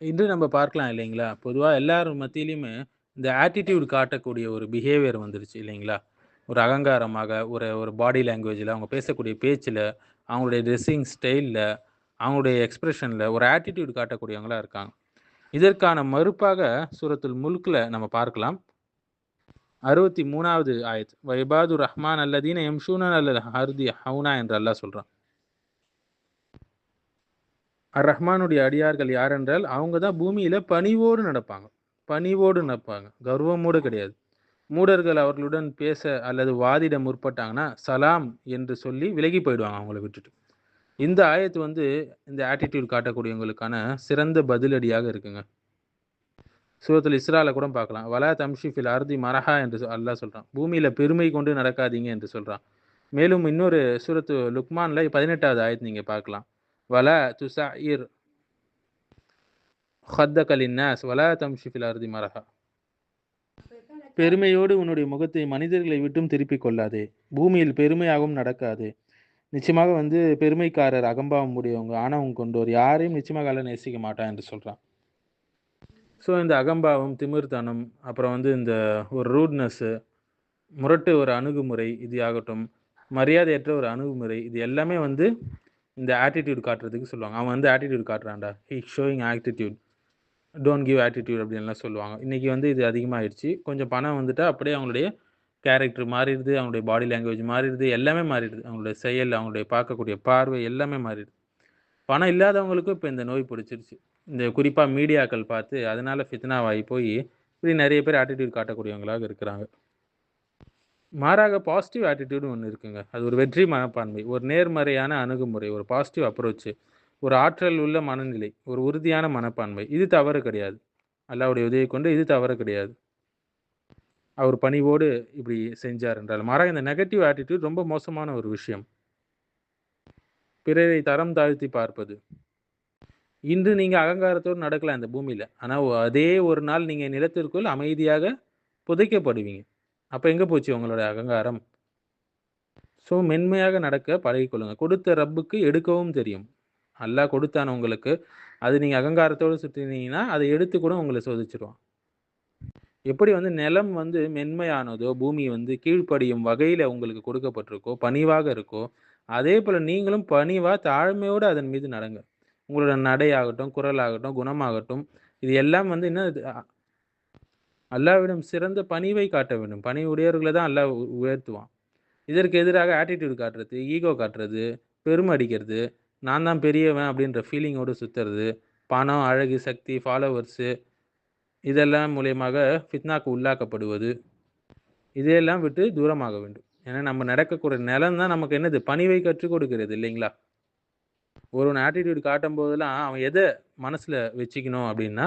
இன்று நம்ம பார்க்கலாம் இல்லைங்களா? பொதுவாக எல்லார் மத்தியிலையுமே இந்த ஆட்டிட்யூட் காட்டக்கூடிய ஒரு பிஹேவியர் வந்துருச்சு இல்லைங்களா? ஒரு அகங்காரமாக, ஒரு ஒரு பாடி லாங்குவேஜில் அவங்க பேசக்கூடிய பேச்சில் அவங்களுடைய ட்ரெஸ்ஸிங் ஸ்டைலில் அவங்களுடைய எக்ஸ்ப்ரெஷனில் ஒரு ஆட்டிட்யூட் காட்டக்கூடியவங்களா இருக்காங்க. இதற்கான மறுப்பாக சூரத்துல் முல்கில் நம்ம பார்க்கலாம். 63வது ஆயத். வைபாது ரஹ்மான் அல்லதீன யம்ஷூன அல்லது ஹருதி ஹவுனா என்று அல்லாஹ் அர்-ரஹ்மானுடைய அடியார்கள் யாரென்றால், அவங்க தான் பூமியில பணிவோடு நடப்பாங்க. பணிவோடு நடப்பாங்க. கர்வமோடு கிடையாது. மூடர்கள் அவர்களுடன் பேச அல்லது வாதிட முற்பட்டாங்கன்னா, சலாம் என்று சொல்லி விலகி போயிடுவாங்க அவங்கள விட்டுட்டு. இந்த ஆயத்து வந்து இந்த ஆட்டிட்யூட் காட்டக்கூடியவங்களுக்கான சிறந்த பதிலடியாக இருக்குங்க. சூரத்தில் இஸ்ரால கூட பார்க்கலாம். "வலா தம்ஷிஃபில் அர்தி மரஹா" என்று சொ அல்லாஹ் பூமியில் பெருமை கொண்டு நடக்காதீங்க என்று சொல்கிறான் மேலும் இன்னொரு சூரத்து லுக்மான்ல 18வது ஆயத் நீங்க பார்க்கலாம். "வலா துஸஇர் ஹத்தக லின்னாஸ் வலா தம்ஷி ஃபில் அர்தி மரஹா" பெருமையோடு உன்னுடைய முகத்தை மனிதர்களை விட்டும் திருப்பிக் கொள்ளாதே. பூமியில் பெருமையாகவும் நடக்காதே. நிச்சயமாக வந்து பெருமைக்காரர், அகம்பாவம் உடையவங்க, ஆணவம் கொண்டோர் யாரையும் நிச்சயமாக அல்ல நேசிக்க மாட்டான் என்று சொல்கிறான் ஸோ இந்த அகம்பாவம், திமிர்த்தனம், அப்புறம் வந்து இந்த ஒரு ரூட்னஸ்ஸு, முரட்டு ஒரு அணுகுமுறை இது ஆகட்டும், மரியாதையற்ற ஒரு அணுகுமுறை, இது எல்லாமே வந்து இந்த ஆட்டிட்யூட் காட்டுறதுக்கு சொல்லுவாங்க. அவன் வந்து attitude காட்டுறான்டா. He showing attitude don't give attitude அப்படின்லாம் சொல்லுவாங்க. இன்றைக்கி வந்து இது அதிகமாகிடுச்சு கொஞ்சம் பணம் வந்துட்டு அப்படியே அவங்களுடைய கேரக்டர் மாறிடுது. அவங்களுடைய பாடி லாங்குவேஜ் மாறிடுது. எல்லாமே மாறிடுது. அவங்களுடைய செயல், அவங்களுடைய பார்க்கக்கூடிய பார்வை எல்லாமே மாறிடுது. பணம் இல்லாதவங்களுக்கும் இப்போ இந்த நோய் பிடிச்சிருச்சு. இந்த குறிப்பாக மீடியாக்கள் பார்த்து அதனால் ஃபித்னாவாகி போய் இப்படி நிறைய பேர் ஆட்டிட்யூட் காட்டக்கூடியவங்களாக இருக்கிறாங்க. மாறாக பாசிட்டிவ் ஆட்டிடியூடு ஒன்று இருக்குங்க. அது ஒரு வெற்றி மனப்பான்மை, ஒரு நேர்மறையான அணுகுமுறை, ஒரு பாசிட்டிவ் அப்ரோச், ஒரு ஆற்றல் உள்ள மனநிலை, ஒரு உறுதியான மனப்பான்மை. இது தவறு கிடையாது. அல்லாவுடைய உதவியை கொண்டு இது தவறு கிடையாது. அவர் பணிவோடு இப்படி செஞ்சார் என்றால். மாறாக இந்த நெகட்டிவ் ஆட்டிடியூட் ரொம்ப மோசமான ஒரு விஷயம். பிறரை தரம் தாழ்த்தி பார்ப்பது. இன்று நீங்கள் அகங்காரத்தோடு நடக்கலாம் இந்த பூமியில் ஆனால் அதே ஒரு நாள் நீங்கள் நிலத்திற்குள் அமைதியாக புதைக்கப்படுவீங்க. அப்போ எங்கே போச்சு உங்களோட அகங்காரம்? ஸோ மென்மையாக நடக்க பழகிக்கொள்ளுங்க. கொடுத்த ரப்புக்கு எடுக்கவும் தெரியும். அல்லாஹ் கொடுத்தான உங்களுக்கு. அது நீங்கள் அகங்காரத்தோடு சுற்றினீங்கன்னா அதை எடுத்து கூட உங்களை சோதிச்சிருவான் எப்படி வந்து நிலம் வந்து மென்மையானதோ, பூமி வந்து கீழ்ப்படியும் வகையில் உங்களுக்கு கொடுக்கப்பட்டிருக்கோ, பணிவாக இருக்கோ, அதே போல் நீங்களும் பணிவாக தாழ்மையோடு அதன் மீது நடங்க. உங்களோட நடையாகட்டும், குரலாகட்டும், குணமாகட்டும், இது எல்லாம் வந்து என்ன அல்லாவிடம் சிறந்த பணிவை காட்ட வேண்டும். பணி உடையவர்களை தான் அல்லாஹ் உயர்த்துவான். இதற்கு எதிராக ஆட்டிட்யூட் காட்டுறது, ஈகோ காட்டுறது, பெருமை அடிக்கிறது, நான் தான் பெரியவன் அப்படின்ற ஃபீலிங்கோடு சுற்றுறது பணம், அழகு, சக்தி, ஃபாலோவர்ஸு இதெல்லாம் மூலியமாக ஃபித்னாக்கு உள்ளாக்கப்படுவது. இதையெல்லாம் விட்டு தூரமாக வேண்டும். ஏன்னா நம்ம நடக்கக்கூடிய நிலம் தான் நமக்கு என்னது பணிவை கற்றுக் கொடுக்கிறது இல்லைங்களா? ஒருவன் ஆட்டிடியூட் காட்டும் போதெல்லாம் அவன் எதை மனசில் வச்சுக்கணும் அப்படின்னா,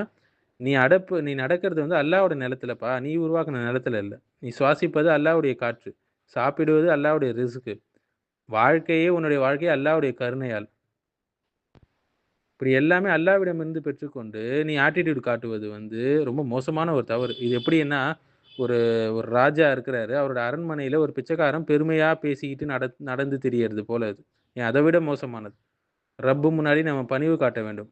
நீ அடப்பு நீ நடக்கிறது வந்து அல்லாஹ்வோட நிலத்துலப்பா நீ உருவாக்குன நிலத்துல இல்லை நீ சுவாசிப்பது அல்லாவுடைய காற்று. சாப்பிடுவது அல்லாவுடைய ரிஸ்க்கு வாழ்க்கையே உன்னுடைய வாழ்க்கையே அல்லாவுடைய கருணையால். இப்படி எல்லாமே அல்லாஹ்விடமிருந்து பெற்றுக்கொண்டு, நீ ஆட்டிட்யூட் காட்டுவது வந்து ரொம்ப மோசமான ஒரு தவறு. இது எப்படின்னா, ஒரு ஒரு ராஜா இருக்கிறாரு. அவரோட அரண்மனையில் ஒரு பிச்சைக்காரன் பெருமையாக பேசிக்கிட்டு நட நடந்து தெரியறது போல அது. ஏன் அதை விட மோசமானது. ரப்பு முன்னாடி நம்ம பணிவு காட்ட வேண்டும்.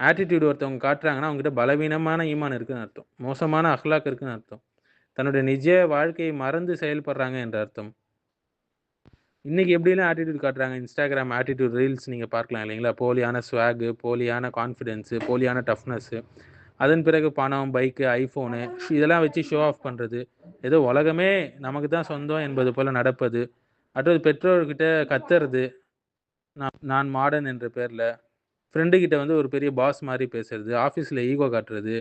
ஆட்டிட்யூட் ஒருத்தவங்க காட்டுறாங்கன்னா, அவங்ககிட்ட பலவீனமான ஈமான் இருக்குன்னு அர்த்தம். மோசமான அஹ்லாக் இருக்குன்னு அர்த்தம். தன்னுடைய நிஜ வாழ்க்கையை மறந்து செயல்படுறாங்க என்ற அர்த்தம். இன்னைக்கு எப்படிலாம் ஆட்டிட்யூட் காட்டுறாங்க. இன்ஸ்டாகிராம் ஆட்டிடியூட் ரீல்ஸ் நீங்கள் பார்க்கலாம் இல்லைங்களா? போலியான ஸ்வாகு போலியான கான்ஃபிடென்ஸு போலியான டஃப்னஸ்ஸு அதன் பிறகு பணம், பைக்கு, ஐஃபோனு இதெல்லாம் வச்சு ஷோ ஆஃப் பண்ணுறது ஏதோ உலகமே நமக்கு தான் சொந்தம் என்பது போல் நடப்பது. அடுத்தது பெற்றோர்கிட்ட கத்துறது. நான் நான் மாடர்ன் என்ற பேரில் ஃப்ரெண்டு கிட்ட வந்து ஒரு பெரிய பாஸ் மாதிரி பேசுறது. ஆஃபீஸில் ஈகோ காட்டுறது.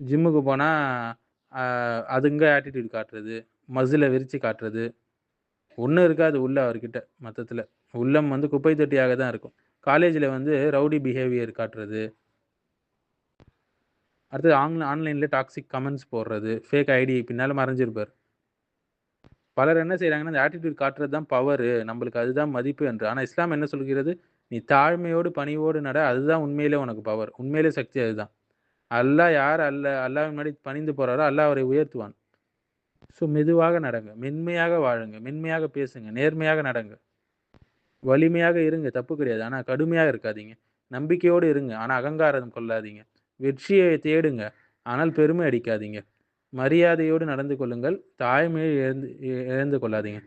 ஜிம்முக்கு போனால் அதுங்க ஆட்டிட்யூட் காட்டுறது. மசில விரித்து காட்டுறது. ஒன்றும் இருக்காது உள்ள அவர்கிட்ட மொத்தத்தில் உள்ளம் வந்து குப்பை தொட்டியாக தான் இருக்கும். காலேஜில் வந்து ரவுடி பிஹேவியர் காட்டுறது. அடுத்தது ஆன் ஆன்லைனில் டாக்ஸிக் கமெண்ட்ஸ் போடுறது. ஃபேக் ஐடி பின்னால் மறைஞ்சிருப்பார் பலர் என்ன செய்கிறாங்கன்னா இந்த ஆட்டிடியூட் காட்டுறது தான் பவரு. நம்மளுக்கு அதுதான் மதிப்பு என்று. ஆனால் இஸ்லாம் என்ன சொல்கிறது? நீ தாழ்மையோடு, பணிவோடு நட. அதுதான் உண்மையிலே உனக்கு பவர். உண்மையிலே சக்தி அதுதான். அல்லாஹ் யார் அல்ல அல்லாஹ் முன்னாடி பணிந்து போறாரோ, அல்லாஹ் அவரை உயர்த்துவான். ஸோ மெதுவாக நடங்க. மென்மையாக வாழுங்க. மென்மையாக பேசுங்க. நேர்மையாக நடங்க. வலிமையாக இருங்க. தப்பு கிடையாது. ஆனால் கடுமையாக இருக்காதீங்க. நம்பிக்கையோடு இருங்க. ஆனால் அகங்காரம் கொள்ளாதீங்க. வெற்றியை தேடுங்க. ஆனால் பெருமை அடிக்காதீங்க. மரியாதையோடு நடந்து கொள்ளுங்கள். தாய்மையை இழந்து இழந்து கொள்ளாதீங்க.